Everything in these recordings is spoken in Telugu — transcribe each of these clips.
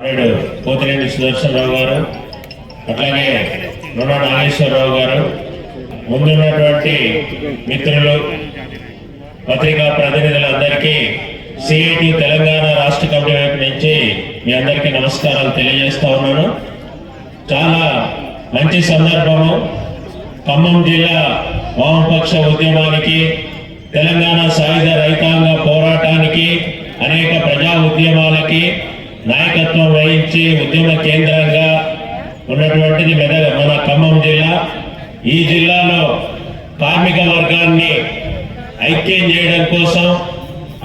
నాయుడు పోతిరెడ్డి సుదర్శనరావు గారు అట్లాగే రుణ నాగేశ్వరరావు గారు ముందున్నటువంటి మిత్రులు పత్రికా ప్రతినిధులందరికీ సిఐటి తెలంగాణ రాష్ట్ర కమిటీ వైపు నుంచి మీ అందరికీ నమస్కారాలు తెలియజేస్తా ఉన్నాను. చాలా మంచి సందర్భము. ఖమ్మం జిల్లా వామపక్ష ఉద్యమానికి తెలంగాణ సాయుధ రైతాంగ పోరాటానికి అనేక ప్రజా ఉద్యమాలకి నాయకత్వం వహించి ఉద్యమ కేంద్రంగా ఉన్నటువంటిది మెదక్ మన ఖమ్మం జిల్లా. ఈ జిల్లాలో కార్మిక వర్గాన్ని ఐక్యం చేయడం కోసం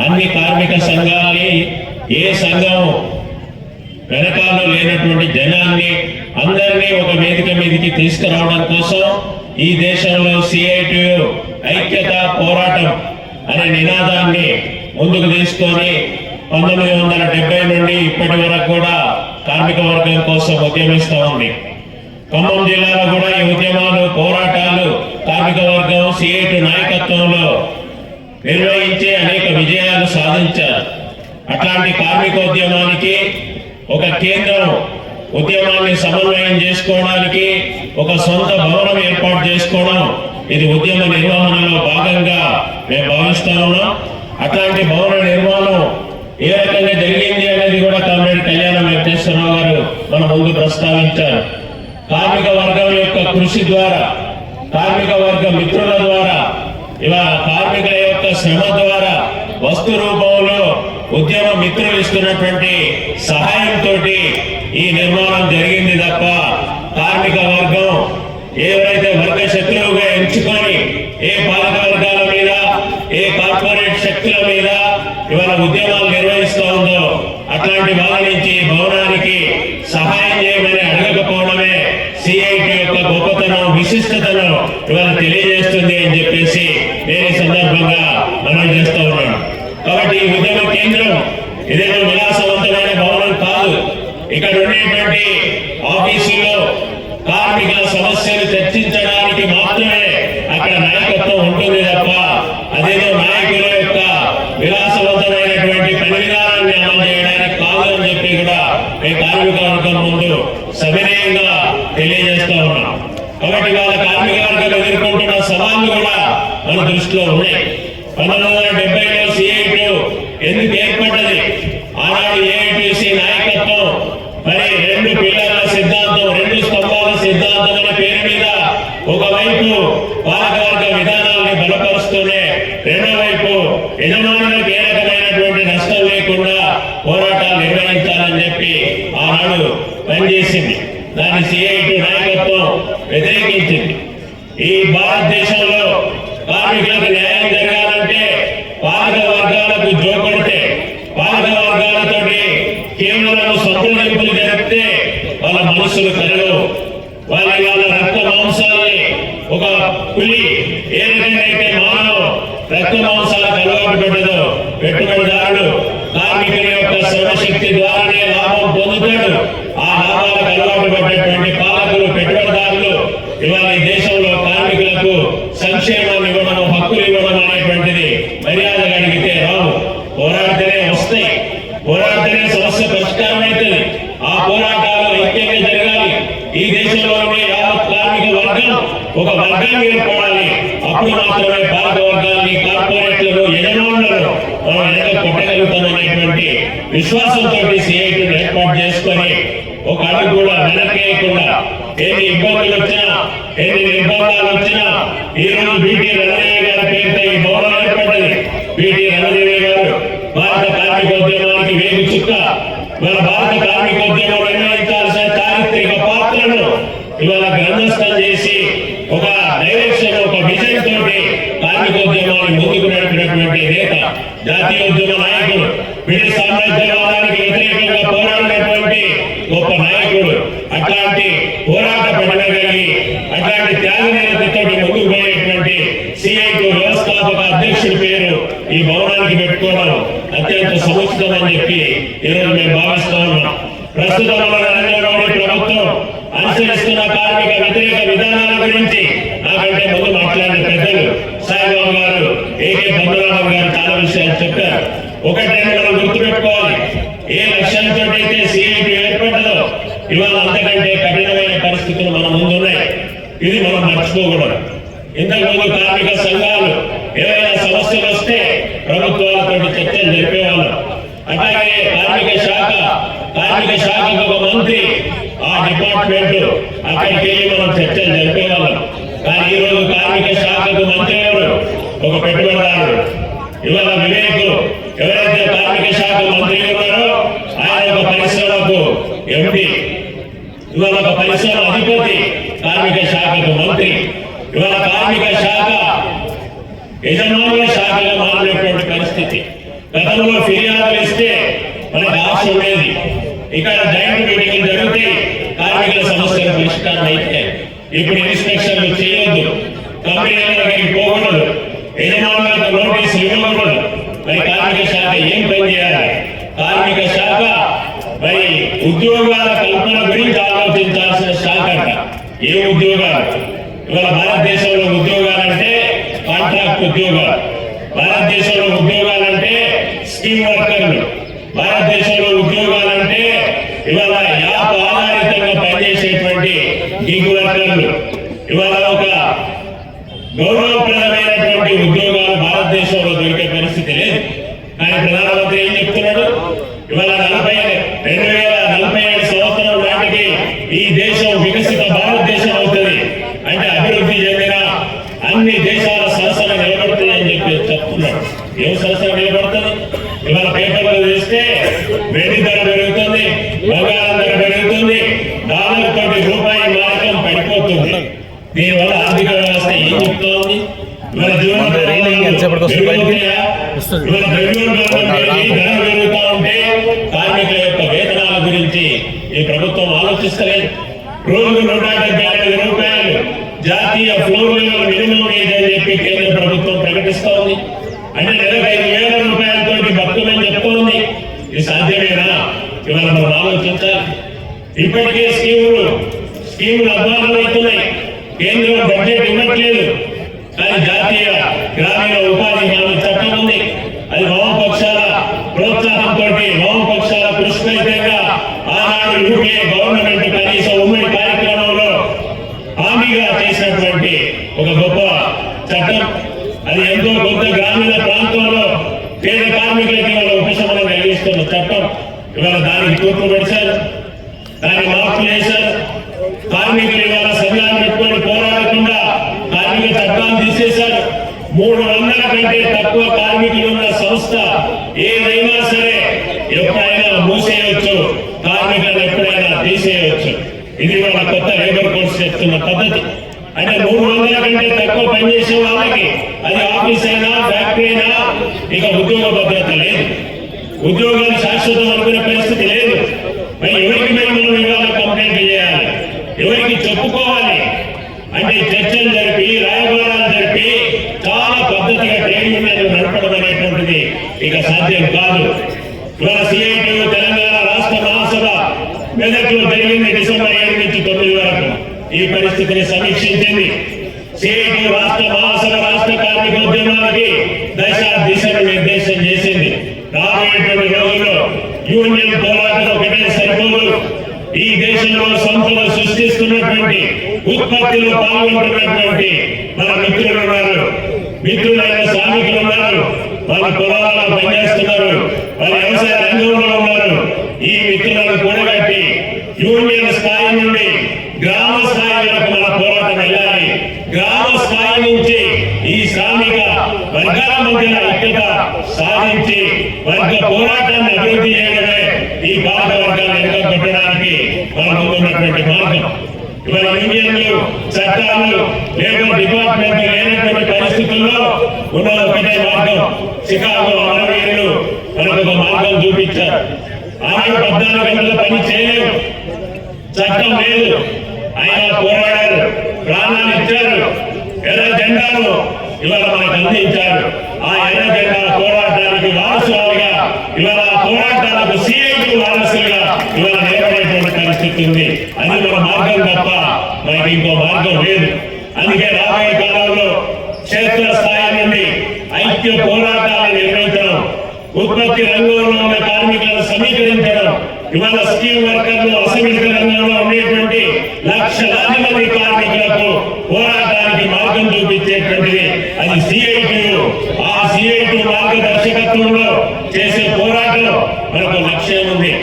అన్ని కార్మిక సంఘాలని ఏ సంఘం వెనకాల లేనటువంటి జనాన్ని అందరినీ ఒక వేదిక మీదకి తీసుకురావడం కోసం ఈ దేశంలో సిఐటియు ఐక్యత పోరాటం అనే నినాదాన్ని ముందుకు తీసుకొని పంతొమ్మిది వందల డెబ్బై నుండి ఇప్పటి వరకు కూడా కార్మిక వర్గం కోసం ఉద్యమిస్తూ ఉంది ఖమ్మం జిల్లాలో కూడా ఈ ఉద్యమాలు పోరాటాలు కార్మిక వర్గం సిఐటి నాయకత్వంలో నిర్వహించే అనేక విజయాలు సాధించారు. అట్లాంటి కార్మికోద్యమానికి ఒక కేంద్రం ఉద్యమాన్ని సమన్వయం చేసుకోవడానికి ఒక సొంత భవనం ఏర్పాటు చేసుకోవడం ఇది ఉద్యమ నిర్వహణలో భాగంగా మేము భావిస్తా ఉన్నాం. అట్లాంటి భవన నిర్మాణం ఏ రకంగా జరిగింది అనేది కూడా కామ్రేడ్ కళ్యాణ వెంకటేశ్వరరావు గారు మన ముందు ప్రస్తావించారు. కార్మిక వర్గం యొక్క కృషి ద్వారా కార్మిక వర్గ మిత్రుల ద్వారా ఇలా కార్మికుల యొక్క శ్రమ ద్వారా వస్తు రూపంలో ఉద్యమ మిత్రులు ఇస్తున్నటువంటి సహాయంతో ఈ నిర్మాణం జరిగింది తప్ప కార్మిక వర్గం ఎవరైతే వర్గ శత్రువుగా ఎంచుకొని ఏ పాలక వర్గాల మీద ఏ కార్పొరేట్ శక్తుల మీద ఇవాళ ఉద్యమాలు నిర్వహిస్తూ ఉందో అట్లాంటి వాళ్ళ నుంచి భవనానికి సహాయం చేయమని అడగకపోవడమే సిఐటి యొక్క గొప్పతనం విశిష్టతను ఇవాళ తెలియజేస్తుంది అని చెప్పేసి నేను సందర్భంగా మనం చేస్తూ ఉన్నాను కాబట్టి ఈ ఉద్యమ కేంద్రం ఏదైనా విలాసవంతమైన భవనం కాదు. ఇక్కడ ఉండేటువంటి ఆఫీసులో కార్మికుల సమస్యలు చర్చించడానికి మాత్రమే అక్కడ నాయకత్వం ఉంటుంది తప్ప అదేదో నాయకుల యొక్క విలాసవంతమైనటువంటి పని విధానాన్ని అమలు చేయడానికి కాదు అని చెప్పి కూడా ఈ కార్మిక వర్గం ముందు సవినయంగా తెలియజేస్తా ఉన్నాం. కాబట్టి వాళ్ళ కార్మిక వర్గం ఎదుర్కొంటున్న సవాళ్ళు కూడా మన దృష్టిలో ఉన్నాయి. పంతొమ్మిది వందల డెబ్బైలో సిఐటి ఎందుకు ఏర్పడ్డది? ఆనాడు ఏఐటిసి నాయకత్వం మరి రెండు పిల్లల సిద్ధాంతం రెండు స్తంభాల సిద్ధాంతం అనే పేరు మీద ఒకవైపు పాలకవర్గ విధానాన్ని బలపరుస్తూనే రెండో వైపు యజమానులకు ఏ రకమైనటువంటి నష్టం లేకుండా పోరాటాలు నిర్వహించాలని చెప్పి ఆనాడు పనిచేసింది. దాని సిఐటి నాయకత్వం వ్యతిరేకించింది. ఈ భారతదేశంలో కార్మికులకు న్యాయం జరగాలంటే పాలక వర్గాలకు జోపడితే పాలక వర్గాలతోటి కేవలం సంప్రదింపులు జరిపితే వాళ్ళ మనస్సులు కరగవు వాళ్ళ వాళ్ళ రక్త మాంసాలని ఒక పులి ఏ రకంగా మానవ రక్త మాంసాలకు అలవాటు పడ్డదో పెట్టుబడిదారుడు కార్మికుల యొక్క శ్రమశక్తి ద్వారానే లాభం పొందుతాడు. ఆ లాభాలు అలవాటు పడ్డటువంటి పాలకులు పెట్టుబడిదారులు ఇవాళ ఈ దేశంలో కార్మికులకు సంక్షేమం ఇవ్వడం హక్కులు ఇవ్వడం అనేటువంటిది మర్యాద అడిగితే రావు. పోరాడితేనే వస్తాయి. పోరాటమే సమస్య పరిష్కారం అయితే ఆ పోరాటాలు ఐక్యంగా జరగాలి. ఈ దేశంలోనే యావత్ కార్మిక వర్గం ఒక వర్గాన్ని ఏర్పడాలి. అప్పుడు మాత్రమే భారత వర్గాన్ని కార్పొరేట్లను యజమానులను మనం వెనక కొట్టగలుగుతామనేటువంటి విశ్వాసంతో సిఐటి ఏర్పాటు చేసుకొని ఒక అడుగు కూడా వెనకేయకుండా ఎన్ని ఇబ్బందులు వచ్చినా ఎన్ని నిర్బంధాలు వచ్చినా ఈ రోజు బీటీ రంగయ్య గారి పేరుతో ఈ భవనం ఏర్పడింది బీటీ రంగయ్య భారత కార్మికోద్యమానికి వేగు చుక్క. మన భారత కార్మికోద్యమం నిర్వహించాల్సిన చారిత్రక పాత్రను ఇవాళ గ్రంథస్థం చేసి ఒక డైరెక్షన్ ఒక విజన్ తోటి కార్మికోద్యమాన్ని ముందుకు నడిపినటువంటి నేత జాతీయ ఉద్యమ నాయకుడు బ్రిటిష్ సామ్రాజ్యవాదానికి వ్యతిరేకంగా పోరాడినటువంటి గొప్ప నాయకుడు అట్లాంటి పోరాట పడిన అట్లాంటి త్యాగ నిరతితో ముందుకు పోయేటువంటి సిఐటి వ్యవస్థాపక అధ్యక్షుడి పేరు ఈ భవనానికి పెట్టుకోవడం అత్యంత సముచితమని చెప్పి ఈరోజు మేము భావిస్తా ఉన్నాం. ప్రస్తుతం మన నరేంద్ర ప్రభుత్వం అనుసరిస్తున్న కార్మిక వ్యతిరేక విధానాల గురించి నాకంటే ముందు మాట్లాడిన పెద్దలు సాయిబాబు గారు ఏకే పద్మనాభం గారు చాలా విషయాలు చెప్పారు. ఒకటే మనం గుర్తుపెట్టుకోవాలి. ఏ లక్ష్యంతో అయితే సిఐటి ఏర్పడ్డదో ఇవాళ అంతకంటే కఠినమైన పరిస్థితులు మన ముందు ఉన్నాయి ఇది మనం మర్చిపోకూడదు. ఇంతకుముందు కార్మిక సంఘాలు ఏదైనా సమస్యలు వస్తే ప్రభుత్వాలతో చర్చలు జరిపేవాళ్ళం. అట్లాగే కార్మిక శాఖ కార్మిక శాఖకు ఒక మంత్రి ఆ డిపార్ట్మెంట్ అక్కడికి వెళ్ళి మనం చర్చలు జరిపేవాళ్ళం. కానీ ఈ రోజు కార్మిక శాఖకు మంత్రి ఎవరు? ఒక పెట్టుబడిదారుడు. ఇవాళ వివేక్ ఎవరైతే కార్మిక శాఖ మంత్రి ఉన్నారో ఆయన ఒక పరిశ్రమకు ఎంపీ. ఇవాళ ఒక పరిశ్రమ అధిపతి కార్మిక శాఖకు మంత్రి. ఇవాళ కార్మిక శాఖ యజమానుల శాఖగా మారినటువంటి పరిస్థితి. గతంలో ఫిర్యాదులు ఇస్తే మనకు ఆశ ఉండేది. ఇక్కడ జాయింట్ మీటింగ్ జరిగితే కార్మికుల సమస్యలు పరిష్కారం అయితే ఇప్పుడు ఇన్స్పెక్షన్లు చేయొద్దు. కంపెనీల పోకూడదు. యజమానులకు నోటీసులు ఇవ్వకూడదు. మరి కార్మిక శాఖ ఏం పని చేయాలి? కార్మిక శాఖ మరి ఉద్యోగాల కల్పన గురించి ఆలోచించాల్సిన శాఖ ఏ ఉద్యోగాలు? ఇవాళ భారతదేశంలో ఉద్యోగాలంటే కాంట్రాక్ట్ ఉద్యోగాలు. భారతదేశంలో ఉద్యోగాలంటే స్కీమ్ వర్కర్లు. భారతదేశంలో ఉద్యోగాలంటే ఇవాళ యాప్ ఆధారితంగా పనిచేసేటువంటి గిగ్ వర్కర్లు. ఇవాళ ఒక గౌరవప్రదమైనటువంటి ఉద్యోగాలు భారతదేశంలో దొరికే పరిస్థితి లేదు. కానీ ప్రధానమంత్రి ఏం చెప్తున్నాడు ఇవాళ నలభై రెండు వేల నలభై ఏడు సంవత్సరం నాటికి ఈ దేశం వికసిత భారతదేశం అవుతుంది అంటే అభివృద్ధి చెందిన అన్ని దేశాల సంస్థలు నిలబడుతున్నాయని చెప్పి చెప్తున్నాడు ఏం సంస్థ నిలబడుతుంది ఇవాళ పేపర్లు చూస్తే వెండి ధర పెరుగుతుంది బంగారం ధర పెరుగుతుంది డాలర్ తోటి రూపాయి మార్గం పడిపోతుంది దీనివల్ల ఆర్థిక వ్యవస్థ ఏం చెప్తోంది ఇవాళ జీవన రైలింగ్ ఎంతసేపటికి వస్తుంది బయటికి? వస్తుంది. ఇవాళ ద్రవ్యోల్బణం పెరిగి ధర పెరుగుతా ఉంటే కార్మికుల యొక్క వేతనాల గురించి ఈ ప్రభుత్వం ఆలోచిస్తలేదు రోజు నూట డెబ్బై ఐదు రూపాయలు జాతీయ ఫ్లోర్ మినిమం వేజ్ అని చెప్పి కేంద్ర ప్రభుత్వం ప్రకటిస్తోంది అంటే నెలకు ఐదు వేల రూపాయలతో భక్తులని చెప్తోంది ఇది సాధ్యమేనా ఇవాళ మనం ఆలోచించాలి ఇప్పటికే స్కీములు స్కీములు అధ్వానం అవుతున్నాయి కేంద్రం బడ్జెట్ ఇవ్వట్లేదు. కానీ జాతీయ గ్రామీణ ఉపాధి హామీ చట్టం ఉంది. అది వామపక్షాల ప్రోత్సాహంతో వామపక్షాల కృషి ఫలితంగా ఆనాడు యూకే గవర్నమెంట్ కనీసం ఉమ్మడి కార్యక్రమంలో హామీగా చేసినటువంటి ఒక గొప్ప చట్టం. అది ఎంతో కొంత గ్రామీణ ప్రాంతంలో పేద కార్మికులకి వాళ్ళ ఉపశమనం కలిగిస్తున్న చట్టం. ఇవాళ దానికి తూర్పు పడిచారు దాన్ని మార్పు చేశారు కార్మికులు ఇవాళ సంఘాలు పెట్టుకొని పోరాడకుండా కార్మిక చట్టాలు తీసేశారు మూడు వందల కంటే తక్కువ కార్మికులు ఉన్న సంస్థ ఏదైనా సరే ఎప్పుడైనా మూసేయవచ్చు కార్మికులను ఎప్పుడైనా తీసేయవచ్చు ఇది మన కొత్త లేబర్ కోర్స్ చేస్తున్న పద్ధతి. అంటే మూడు వందల కంటే తక్కువ పనిచేసే వాళ్ళకి అది ఆఫీస్ అయినా ఫ్యాక్టరీ అయినా ఇక ఉద్యోగ భద్రత లేదు. ఉద్యోగాలు శాశ్వతం అనుకునే పరిస్థితి లేదు మరి ఎవరికి మేము ఇవాళ కంప్లైంట్ చేయాలి ఎవరికి చెప్పుకోవాలి అంటే చర్చలు జరిపి రాయబారాలు జరిపి చాలా పద్ధతిగా ట్రేడ్ యూనియన్ నడపడం అనేటువంటిది ఇక సాధ్యం కాదు ఇవాళ సిఐటి తెలంగాణ రాష్ట్ర మహాసభ మెదక్లో జరిగింది డిసెంబర్ ఏడు నుంచి తొమ్మిది వరకు ఈ పరిస్థితిని సమీక్షించింది సిఐటి రాష్ట్ర మహాసభ రాష్ట్ర కార్మిక ఉద్యమానికి దశ దిశను నిర్దేశం చేసింది. రాబోయేటువంటి రోజుల్లో యూనియన్ పోరాటం ఒకటే సరిపోదు. ఈ దేశంలో సంపద సృష్టిస్తున్నటువంటి ఉత్పత్తిలో పాల్గొంటున్నటువంటి మన మిత్రులు ఉన్నారు. మిత్రులైన శ్రామికులు ఉన్నారు. వాళ్ళ పొలాలలో పనిచేస్తున్నారు. వాళ్ళ వ్యవసాయ రంగంలో ఉన్నారు. ఈ మిత్రులను కూడగట్టి యూనియన్ స్థాయి నుండి గ్రామ స్థాయి వరకు మన పోరాటం వెళ్ళాలి. గ్రామ స్థాయి నుంచి ఈ శ్రామిక వర్గాల మధ్య ఐక్యత సాధించి వర్గ పోరాటాన్ని అభివృద్ధి చేయడమే ఈ భారత వర్గాన్ని ఎన్నుకొట్టడానికి మన ఉన్నటువంటి మార్గం. ఇవాళ యూనియన్లు చట్టాలు లేబర్ డిపార్ట్మెంట్ లేనటువంటి పరిస్థితుల్లో ఉన్న ఒకటే మార్గం. చికాగో అమరవీరులు మనకు ఒక మార్గం చూపించారు. ఆనాడు పద్నాలుగు గంటల పని చేయలేవు. చట్టం లేదు. ఆయన పోరాడారు. ప్రాణాలు ఇచ్చారు. ఎర్ర జెండాను ఇలా మనకు అందించారు. ఆ ఎర్ర జెండా పోరాటానికి వారసులుగా ఇలా ఆ పోరాటాలకు సీఐకి వారసులుగా ఇలా నిలబడేటువంటి పరిస్థితి ఉంది. అది మన మార్గం తప్ప మనకి ఇంకో మార్గం లేదు. అందుకే రాబోయే కాలంలో క్షేత్ర స్థాయి నుండి ఐక్య పోరాటాన్ని నిర్వహించడం ఉత్పత్తి రంగంలో ఉన్న కార్మికులను సమీకరించడం. ఇవాళ స్కీల్ వర్కర్లు అసంఘటిత రంగంలో ఉండేటువంటి లక్షలాది మంది కార్మికులకు పోరాటానికి మార్గం చూపించేటువంటిది. అది సిఐటియు ఆ సిఐటి మార్గదర్శకత్వంలో చేసే పోరాటం మనకు లక్ష్యం ఉంది.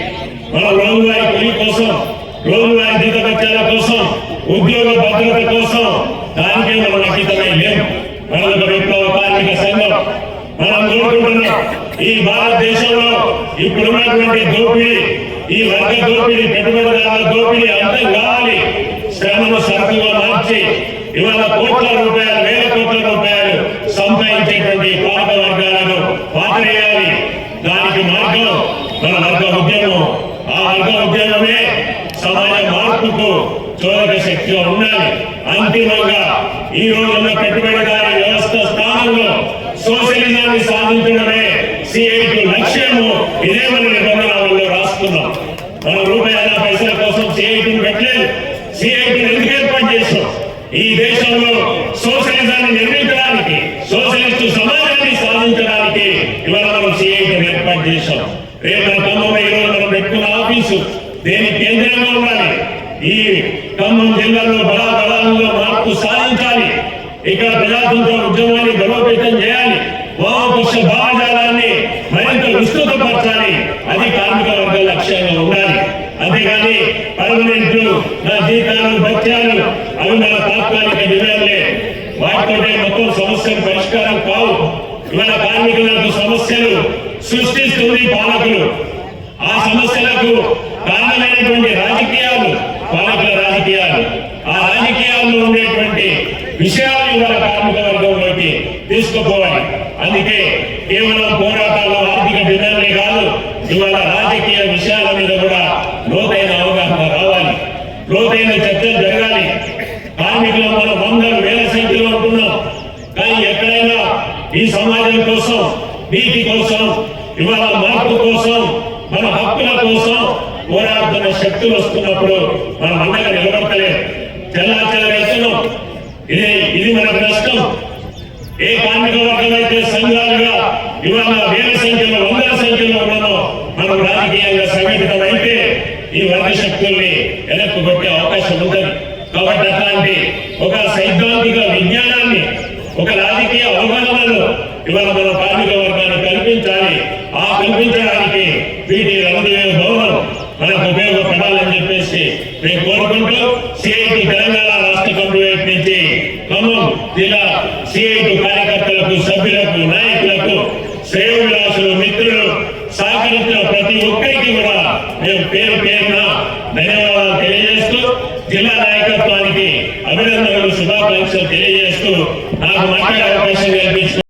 మన రోజువారి కూలి కోసం రోజువారి జీతభత్యాల కోసం ఉద్యోగ భద్రత కోసం దానికే మనం అంకితమై లేము మనకు విప్లవ కార్మిక సంఘం మనం కోరుకుంటున్నాం. ఈ భారతదేశంలో ఇప్పుడున్నటువంటి దోపిడీ ఈ వర్గ దోపిడీ పెట్టుబడిదారుల దోపిడీ అంతం కావాలి. శ్రమను సరుకుగా మార్చి ఇవాళ కోట్ల రూపాయలు వేల కోట్ల రూపాయలు సంపాదించేటువంటి పాలక వర్గాలను పాతరేయాలి. దానికి మార్గం మన వర్గ ఉద్యమం. ఆ వర్గ ఉద్యమమే సమాజ మార్పుకు చోదక శక్తిగా ఉండాలి. అంతిమంగా ఈ రోజున్న పెట్టుబడిదారు వ్యవస్థ స్థానంలో సోషలిజాన్ని సాధించడమే సిఐటి లక్ష్యము. ఇదే మన నిబంధనలలో రాస్తున్నాం. రూపాయి రూపాయల పైసల కోసం సిఐటిని పెట్టలేదు. సిఐటిని ఎందుకు ఏర్పాటు చేసాం ఈ దేశంలో సోషలిజాన్ని నిర్మించడానికి సోషలిస్టు సమాజాన్ని సాధించడానికి ఇవాళ మనం సిఐటిని ఏర్పాటు చేశాం రేపు మన ఖమ్మంలో ఈ రోజు మనం పెట్టుకున్న ఆఫీసు దేని కేంద్రంగా ఉండాలి ఈ ఖమ్మం జిల్లాలో మార్పు సాధించాలి. ఇక్కడ ప్రజాతంత్ర ఉద్యమాన్ని బలోపేతం చేయాలి. వామపక్ష భావజాలాన్ని మరింత విస్తృతపరచాలి. అది కార్మిక వర్గ లక్ష్యంగా ఉండాలి. అంతేగాని పర్మనెంట్ నా జీతాలు భత్యాలు అవి మన తాత్కాలిక డిమాండ్లే. వాటితోటే మొత్తం సమస్యలు పరిష్కారం కావు. ఇవాళ కార్మికులకు సమస్యలు సృష్టిస్తుంది పాలకులు. ఆ సమస్యలకు కారణమైనటువంటి రాజకీయాలు పాలకుల రాజకీయాలు ఆ రాజకీయాల్లో ఉండేటువంటి విషయాలు ఇవాళ కార్మిక వర్గంలోకి తీసుకుపోవాలి. అందుకే కేవలం పోరాటాలు ఆర్థిక డిమాండ్లే కాదు ఇవాళ రాజకీయ విషయాల మీద కూడా లోతైన అవగాహన రావాలి. లోతైన చర్చలు జరగాలి. కార్మికులు మనం వందలు వేల సంఖ్యలో ఉంటున్నాం. కానీ ఎక్కడైనా ఈ సమాజం కోసం నీతి కోసం ఇవాళ మార్పు కోసం మన హక్కుల కోసం పోరాడుతున్న శక్తులు వస్తున్నప్పుడు మనం అండగా నిలబడతలేదు. తెల్లా చెల్లవేస్తున్నాం ఇది ఇది మనకు నష్టం. ఏ కార్మిక వర్గం సంఘాలుగా ఇవాళ వేల సంఖ్యలో వందల సంఖ్యలో ఉన్నామో మనం రాజకీయంగా సంఘటితమైతే అయితే ఈ వర్గ శక్తుల్ని వెనక్కు కొట్టే అవకాశం ఉంటుంది. కాబట్టి అట్లాంటి ఒక సైద్ధాంతిక విజ్ఞానాన్ని ఒక రాజకీయ అవగాహనలో ఇవాళ మన కార్మిక వర్గాన్ని కల్పించాలి. ఆ కల్పించడానికి వీటి రెండు వేల భవనం మనకు ఉపయోగపడాలని చెప్పేసి మేము కోరుకుంటూ సిఐటి తెలంగాణ రాష్ట్ర కమిటీ నుంచి ఖమ్మం జిల్లా సిఐటి కార్యకర్తలకు సభ్యులకు నాయకులకు శ్రేయోభిలాషులు మిత్రులు సహకరించిన ప్రతి ఒక్కరికి కూడా మేము పేరు పేరున ధన్యవాదాలు తెలియజేస్తూ జిల్లా నాయకత్వానికి అభినందనలు శుభాకాంక్షలు తెలియజేస్తూ నాకు మాట్లాడే అవకాశం కల్పించిన